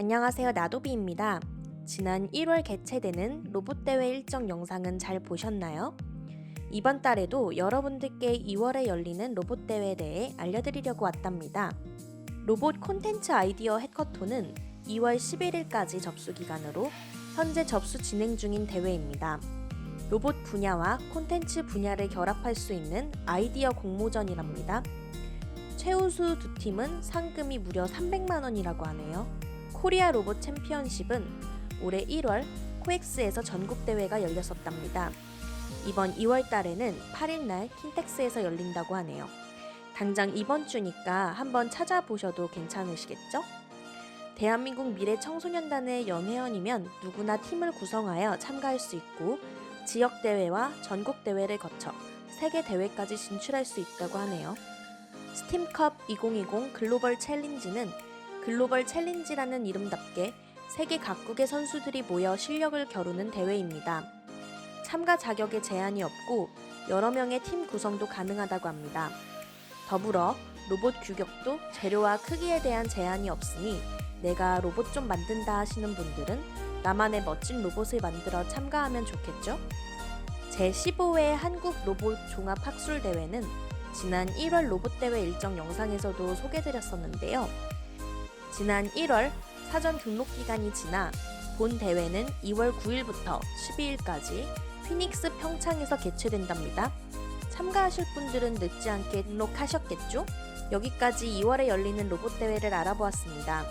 안녕하세요. 나도비입니다. 지난 1월 개최되는 로봇 대회 일정 영상은 잘 보셨나요? 이번 달에도 여러분들께 2월에 열리는 로봇 대회에 대해 알려드리려고 왔답니다. 로봇 콘텐츠 아이디어 해커톤은 2월 11일까지 접수 기간으로 현재 접수 진행 중인 대회입니다. 로봇 분야와 콘텐츠 분야를 결합할 수 있는 아이디어 공모전이랍니다. 최우수 두 팀은 상금이 무려 300만 원이라고 하네요. 코리아 로봇 챔피언십은 올해 1월 코엑스에서 전국 대회가 열렸었답니다. 이번 2월 달에는 8일 날 킨텍스에서 열린다고 하네요. 당장 이번 주니까 한번 찾아보셔도 괜찮으시겠죠? 대한민국 미래 청소년단의 연회원이면 누구나 팀을 구성하여 참가할 수 있고 지역 대회와 전국 대회를 거쳐 세계 대회까지 진출할 수 있다고 하네요. 스팀컵 2020 글로벌 챌린지는 글로벌 챌린지라는 이름답게 세계 각국의 선수들이 모여 실력을 겨루는 대회입니다. 참가 자격에 제한이 없고 여러 명의 팀 구성도 가능하다고 합니다. 더불어 로봇 규격도 재료와 크기에 대한 제한이 없으니 내가 로봇 좀 만든다 하시는 분들은 나만의 멋진 로봇을 만들어 참가하면 좋겠죠? 제15회 한국 로봇 종합 학술 대회는 지난 1월 로봇 대회 일정 영상에서도 소개드렸었는데요. 지난 1월 사전 등록 기간이 지나 본 대회는 2월 9일부터 12일까지 피닉스 평창에서 개최된답니다. 참가하실 분들은 늦지 않게 등록하셨겠죠? 여기까지 2월에 열리는 로봇 대회를 알아보았습니다.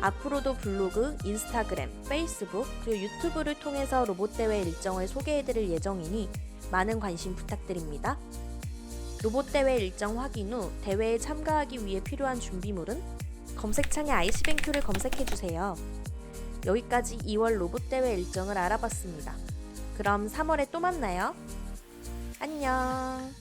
앞으로도 블로그, 인스타그램, 페이스북, 그리고 유튜브를 통해서 로봇 대회 일정을 소개해드릴 예정이니 많은 관심 부탁드립니다. 로봇 대회 일정 확인 후 대회에 참가하기 위해 필요한 준비물은 검색창에 아이시뱅크를 검색해주세요. 여기까지 2월 로봇 대회 일정을 알아봤습니다. 그럼 3월에 또 만나요. 안녕.